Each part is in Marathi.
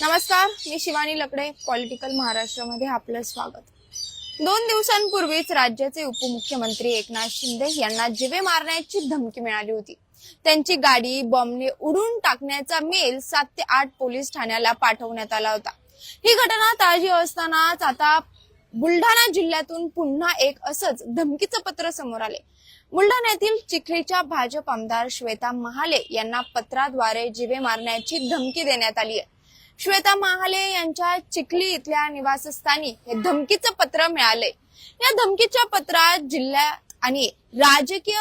नमस्कार मी शिवानी लकडे पॉलिटिकल महाराष्ट्रामध्ये आपलं स्वागत. दोन दिवसांपूर्वीच राज्याचे उपमुख्यमंत्री एकनाथ शिंदे यांना जिवे मारण्याची धमकी मिळाली होती. त्यांची गाडी बॉम्बने उडून टाकण्याचा मेल सात ते आठ पोलीस ठाण्याला पाठवण्यात आला होता. ही घटना ताजी असतानाच आता बुलढाणा जिल्ह्यातून पुन्हा एक असंच धमकीचं पत्र समोर आले. बुलढाण्यातील चिखलीच्या भाजप आमदार श्वेता महाले यांना पत्राद्वारे जिवे मारण्याची धमकी देण्यात आली आहे. श्वेता महाले यांच्या चिखली इथल्या निवासस्थानी हे धमकीचं पत्र मिळालंय या धमकीच्या पत्रात जिल्ह्यात आणि राजकीय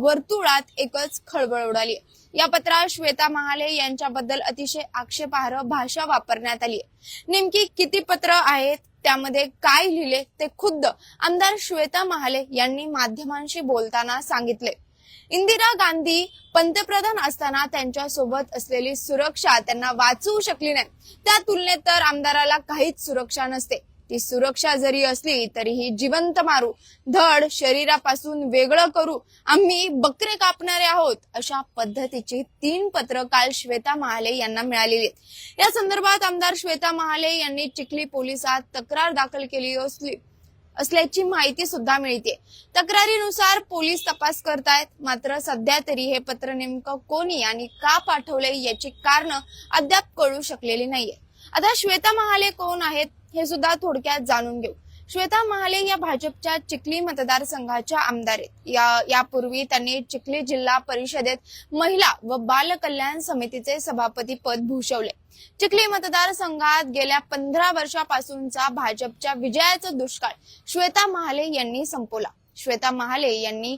वर्तुळात एकच खळबळ उडाली. या पत्रात श्वेता महाले यांच्याबद्दल अतिशय आक्षेपार्ह भाषा वापरण्यात आली. नेमकी किती पत्र आहेत त्यामध्ये काय लिहिले ते खुद्द आमदार श्वेता महाले यांनी माध्यमांशी बोलताना सांगितले. इंदिरा गांधी पंतप्रधान असताना त्यांच्यासोबत असलेली सुरक्षा त्यांना वाचवू शकली नाही. त्या तुलनेत तर आमदाराला काहीच सुरक्षा नसते. ती सुरक्षा जरी असली तरीही जिवंत मारू धड शरीरापासून वेगळं करू आम्ही बकरे कापणारे आहोत अशा पद्धतीची तीन पत्र काल श्वेता महाले यांना मिळालेली आहेत. या संदर्भात आमदार श्वेता महाले यांनी चिखली पोलिसात तक्रार दाखल केली असली असल्याची माहिती सुद्धा मिळते. तक्रारीनुसार पोलीस तपास करतायत. मात्र सध्या तरी हे पत्र नेमकं कोणी आणि का पाठवले याची कारण अद्याप कळू शकलेली नाहीये. आता श्वेता महाले कोण आहेत हे सुद्धा थोडक्यात जाणून घेऊ. श्वेता महाले या भाजपच्या चिखली मतदारसंघाच्या आमदार आहेत. या यापूर्वी त्यांनी चिखली जिल्हा परिषदेत महिला व बाल कल्याण समितीचे सभापती पद भूषवले. चिखली मतदारसंघात गेल्या पंधरा वर्षापासूनचा भाजपच्या विजयाचा दुष्काळ श्वेता महाले यांनी संपवला. श्वेता महाले यांनी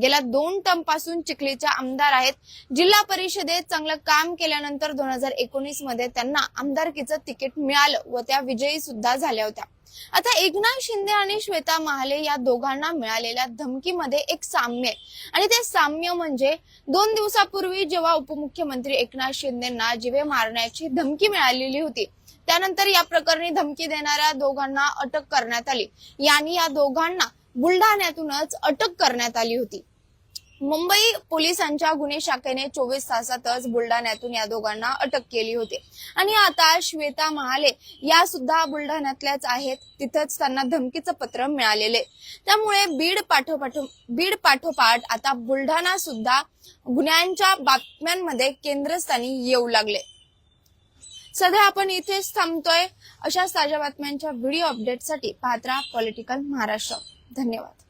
गेल्या दोन टर्मपासून चिखलीच्या आमदार आहेत. जिल्हा परिषदेत चांगलं काम केल्यानंतर दोन हजार एकोणीसमध्ये त्यांना आमदारकीचं तिकीट मिळालं व त्या विजयी सुद्धा झाल्या होत्या. आता एकनाथ शिंदे आणि श्वेता महाले या दोघांना मिळालेल्या धमकीमध्ये एक साम्य आणि ते साम्य म्हणजे दोन दिवसापूर्वी जेव्हा उपमुख्यमंत्री एकनाथ शिंदेना जिवे मारण्याची धमकी मिळालेली होती त्यानंतर या प्रकरणी धमकी देणाऱ्या दोघांना अटक करण्यात आली. यांनी या दोघांना बुलढाण्यातूनच अटक करण्यात आली होती. मुंबई पोलिसांच्या गुन्हे शाखेने चोवीस तासातच बुलढाण्यातून या दोघांना अटक केली होती. आणि आता श्वेता महाले या सुद्धा बुलढाण्यातल्याच आहेत. तिथंच त्यांना धमकीचं पत्र मिळालेले. त्यामुळे बीड पाठोपाठ बीड पाठोपाठ आता बुलढाणा सुद्धा गुन्ह्यांच्या बातम्यांमध्ये केंद्रस्थानी येऊ लागले. सध्या आपण इथेच थांबतोय. अशाच ताज्या बातम्यांच्या व्हिडिओ अपडेटसाठी पात्रा पॉलिटिकल महाराष्ट्र. धन्यवाद.